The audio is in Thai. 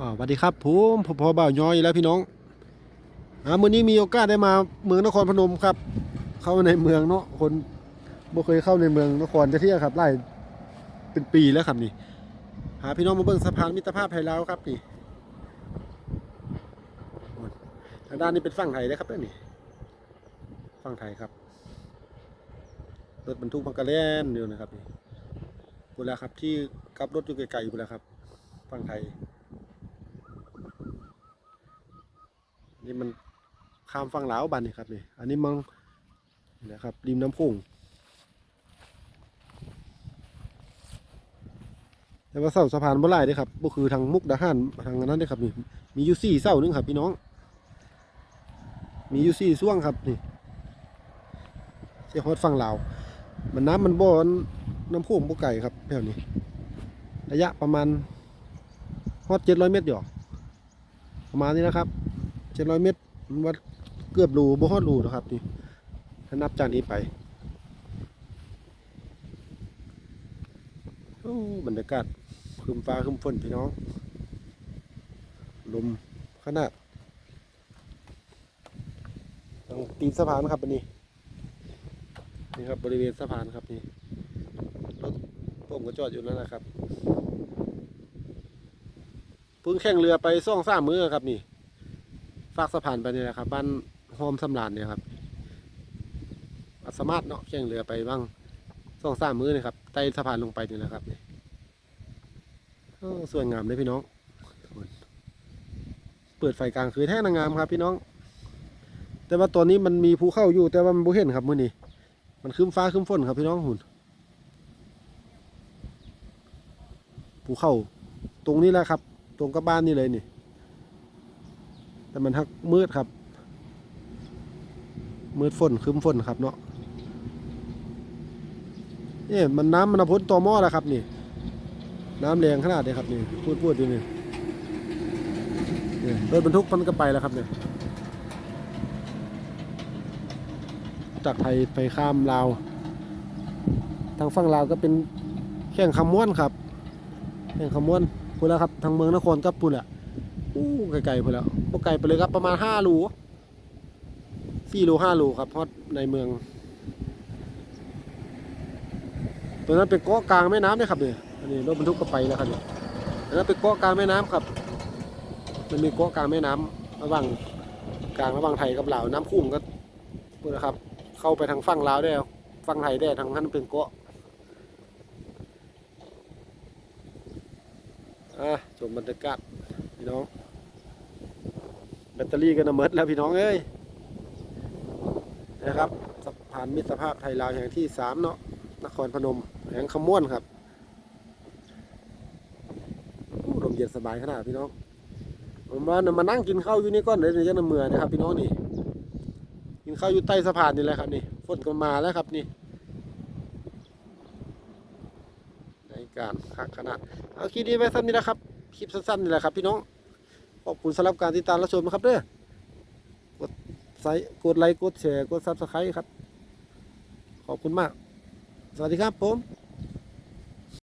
สวัสดีครับผมพอบ่าวย้อยแล้วพี่น้องอ่ามื้อนี้มีโอกาสได้มาเมืองนครพนมครับ เข้าในเมืองเนาะคนบ่เคยเข้าในเมืองนครจะเที่ยวครับไล่เป็นปีแล้วครับนี่ หาพี่น้องมาเบิ่งสะพานมิตรภาพไทยลาวครับนี่ทางด้านนี้เป็นฝั่งไทยนะครับนี่ฝั่งไทยครับรถบรรทุกมันกระแล่นอยู่นะครับนี่พูดแล้วครับที่กลับรถอยู่ไกลๆอยู่แล้วครับฝั่งไทย นี่มันข้ามฝั่งลาวบันนี่ครับนี่อันนี้มังนี่นะครับริมน้ำโขงแต่ว่าเสาสะพานบ่หลายเด้ครับก็คือทางมุกดาหารทางนั้นเด้ครับนี่มีอยู่สี่เสานึงครับ พี่น้อง มีอยู่สี่ช่วงครับนี่เสียฮอดฝั่งลาวมันน้ำมันบ่อนน้ำโขงบ่ไก่ครับแถวนี้ ระยะประมาณฮอดเจ็ดร้อยเมตรอยู่ประมาณนี้นะครับ จ็ดร้อยเมตรมันว่าเกือบรูบ่ฮอดรูนะครับนี่ถ้านับจากนี้ไปโอ้บรรยากาศคืมฟ้าคืมฝนพี่น้อง ลมขนาดตรงตีนสะพานครับอันนี้ นี่ครับบริเวณสะพานครับนี่รถผมก็จอดอยู่นั่นนะครับเพิ่งแข่งเรือไปซ่องสามมือครับนี่ ฝากสะพานไปนี่แหละครับ บ้านโฮมสำรานเนี่ยครับอัสมาร์ทเนาะแข่งเรือไปบ้างสองสามมือนี่ครับไต่สะพานลงไปนี่แหละครับนี่สวยงามเลยพี่น้อง เปิดไฟกลางคืนแท้นางงามครับ พี่น้อง แต่ว่าตอนนี้มันมีภูเข้าอยู่ แต่ว่ามันบ่เห็นครับมื้อนี้มันคืมฟ้าคืมฝนครับพี่น้องหุ่นภูเข้า ตรงนี้แหละครับ ตรงกับบ้านนี่เลยนี่ แต่มันทักมืดครับ มืดฝนคืมฝนครับเนาะนี่มันน้ำมันพ้นตอม้อแล้วครับนี่ น้ำแรงขนาดนี้ครับนี่พูดพูดอยู่นี่นี่รถบรรทุกมันก็ไปแล้วครับเนี่ยจากไทยไปข้ามลาว ทางฝั่งลาวก็เป็นแข่งคำม้วนครับ แข่งคำม้วนพูดแล้วครับ ทางเมืองนครก็พูดแหละ อู้ไกลๆไปแล้วพวกไกลไปเลยครับประมาณห้าโลสี่โลห้าโลครับเพราะในเมืองตัวนั้นเป็นเกาะกลางแม่น้ำเนี่ยครับเนี่ยอันนี้รถบรรทุกก็ไปแล้วครับเนี่ยอันนั้นเป็นเกาะกลางแม่น้ำครับ มันมีเกาะกลางแม่น้ำระหว่างกลางระหว่างไทยกับลาวน้ำคุ้มก็พูดนะครับ เข้าไปทางฝั่งลาวได้ฝั่งไทยได้ทางนั้นเป็นเกาะอะชมบรรยากาศพี่น้อง แบตเตอรี่ก็นำเมดแล้วพี่น้องเอ้ยนะครับสะพานมิตรภาพไทยลาวแห่งที่สามเนาะนครพนมแห่งขมวนครับอู้ลมเย็นสบายขนาดพี่น้องผมว่ามานั่งกินข้าวอยู่นี่ก่อนเลยเดี๋ยวจะน้ำเมือนะครับพี่น้องนี่ กินข้าวอยู่ใต้สะพานนี่แหละครับนี่ฝนก็มาแล้วครับนี่ในการคักขนาดเอาคลิปนี้ไว้สั้นนี้นะครับคลิปสั้นๆนี่แหละครับพี่น้อง ขอบคุณสำหรับการติดตามรับชมนะครับเด้อกดไลกดไลค์กดแชร์กดซับสไครต์ครับ ขอบคุณมาก สวัสดีครับผม